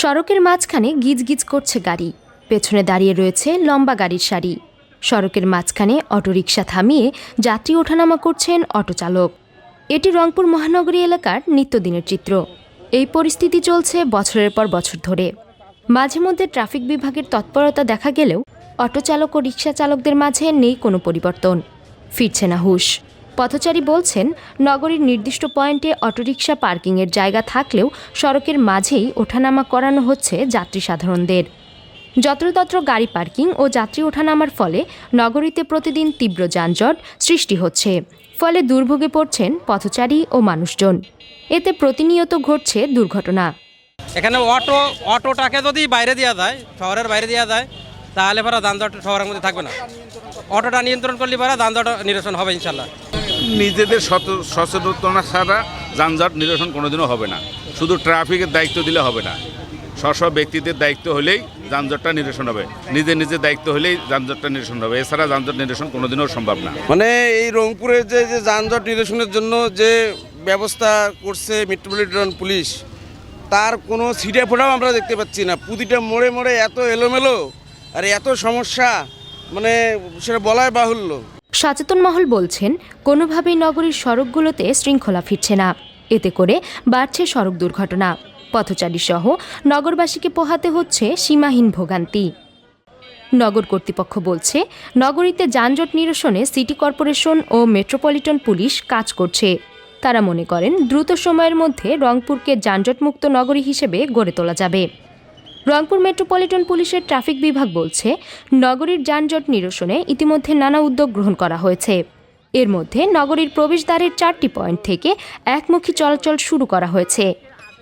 সড়কের মাঝখানে গিজগিজ করছে গাড়ি। পেছনে দাঁড়িয়ে রয়েছে লম্বা গাড়ির সারি। সড়কের মাঝখানে অটোরিকশা থামিয়ে যাত্রী ওঠানামা করছেন অটোচালক। এটি রংপুর মহানগরী এলাকার নিত্যদিনের চিত্র। এই পরিস্থিতি চলছে বছরের পর বছর ধরে। মাঝে মধ্যে ট্রাফিক বিভাগের তৎপরতা দেখা গেলেও অটোচালক ও রিকশা চালকদের মাঝে নেই কোনো পরিবর্তন। ফিরছে না হুশ। পথচারী বলছেন, নগরীর নির্দিষ্ট পয়েন্টে অটোরিকশা পার্কিংয়ের জায়গা থাকলেও সড়কের মাঝেই ওঠানামা করানো হচ্ছে যাত্রী সাধারণদের। যত্রতত্র গাড়ি পার্কিং ও যাত্রী ওঠানামার ফলে নগরীতে প্রতিদিন তীব্র যানজট সৃষ্টি হচ্ছে। ফলে দুর্ভোগে পড়ছেন পথচারী ও মানুষজন। এতে প্রতিনিয়ত ঘটছে দুর্ঘটনা। এখানে অটো, অটোটাকে যদি বাইরে দেওয়া যায়, শহরের বাইরে দেওয়া যায়, তাহলে পরে যানজট শহরের মধ্যে থাকবে না। অটোটা নিয়ন্ত্রণ করলে পরে যানজট নিরসন হবে ইনশাল্লাহ। নিজেদের সচেতনতা ছাড়া যানজট নিরসন কোনোদিনও হবে না। শুধু ট্রাফিকের দায়িত্ব দিলে হবে না। স্ব ব্যক্তিদের দায়িত্ব হলেই যানজটটা নিরসন হবে। নিজের নিজের দায়িত্ব হলেই যানজটটা নিরসন হবে। এছাড়া যানজট নিরসন কোনোদিনও সম্ভব না। মানে এই রংপুরের যে যে যানজট নিরসনের জন্য যে ব্যবস্থা করছে মেট্রোপলিটন পুলিশ, তার কোনো সিটে ফোটাও আমরা দেখতে পাচ্ছি না। প্রতিটা মোড়ে মোড়ে এত এলোমেলো, আর এত সমস্যা মানে সেটা বলাই বাহুল্য। সচেতন মহল বলছেন, কোনোভাবেই নগরীর সড়কগুলোতে শৃঙ্খলা ফিরছে না। এতে করে বাড়ছে সড়ক দুর্ঘটনা। পথচারী সহ নগরবাসীকে পোহাতে হচ্ছে সীমাহীন ভোগান্তি। নগর কর্তৃপক্ষ বলছে, নগরীতে যানজট নিরসনে সিটি কর্পোরেশন ও মেট্রোপলিটন পুলিশ কাজ করছে। তারা মনে করেন, দ্রুত সময়ের মধ্যে রংপুরকে যানজটমুক্ত নগরী হিসেবে গড়ে তোলা যাবে। রংপুর মেট্রোপলিটন পুলিশের ট্রাফিক বিভাগ বলছে, নগরীর যানজট নিরসনে ইতিমধ্যে নানা উদ্যোগ গ্রহণ করা হয়েছে। এর মধ্যে নগরীর প্রবেশদ্বারের চারটি পয়েন্ট থেকে একমুখী চলাচল শুরু করা হয়েছে।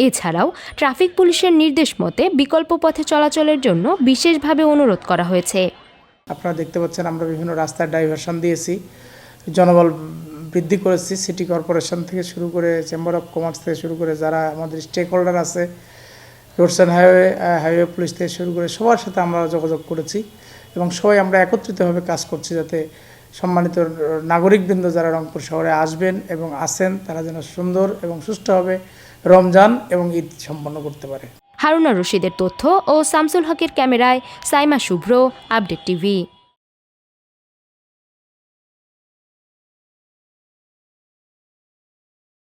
এছাড়াও ট্রাফিক পুলিশের নির্দেশ মতে বিকল্প পথে চলাচলের জন্য বিশেষভাবে অনুরোধ করা হয়েছে। আপনারা দেখতে পাচ্ছেন আমরা বিভিন্ন রাস্তায় ডাইভারশন দিয়েছি, জনবল বৃদ্ধি করেছি সিটি কর্পোরেশন থেকে শুরু করে চেম্বার অফ কমার্স থেকে শুরু করে যারা আমাদের স্টেক হোল্ডার আছে roads and highway highway police থেকে শুরু করে সবার সাথে আমরা যোগাযোগ করেছি এবং সবাই আমরা একত্রিতভাবে কাজ করছি যাতে সম্মানিত নাগরিকবৃন্দ যারা রংপুর শহরে আসবেন এবং আসেন, তারা যেন সুন্দর এবং সুষ্ঠুভাবে রমজান এবং ঈদ সম্পন্ন করতে পারে। হারুনা রশিদের তথ্য ও শামসুল হকের ক্যামেরায় সাইমা শুভ্র, আপডেট টিভি।